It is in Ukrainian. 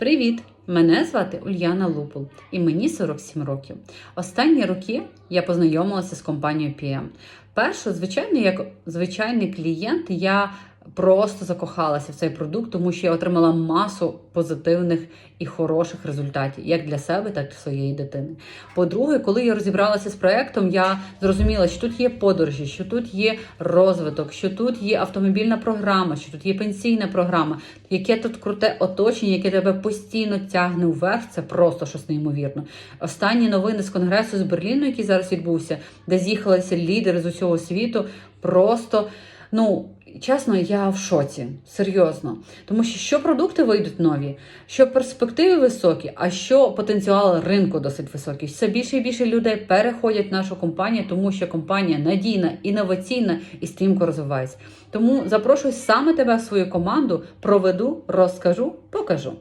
Привіт! Мене звати Ульяна Лупул і мені 47 років. Останні роки я познайомилася з компанією PM. Перше, звичайно, як звичайний клієнт, я просто закохалася в цей продукт, тому що я отримала масу позитивних і хороших результатів, як для себе, так і для своєї дитини. По-друге, коли я розібралася з проектом, я зрозуміла, що тут є подорожі, що тут є розвиток, що тут є автомобільна програма, що тут є пенсійна програма, яке тут круте оточення, яке тебе постійно тягне вверх. Це просто щось неймовірно. Останні новини з конгресу з Берліну, який зараз відбувся, де з'їхалися лідери з усього світу, просто ну. Чесно, я в шоці, серйозно. Тому що що продукти вийдуть нові, що перспективи високі, а що потенціал ринку досить високий. Все більше і більше людей переходять в нашу компанію, тому що компанія надійна, інноваційна і стрімко розвивається. Тому запрошую саме тебе в свою команду, проведу, розкажу, покажу.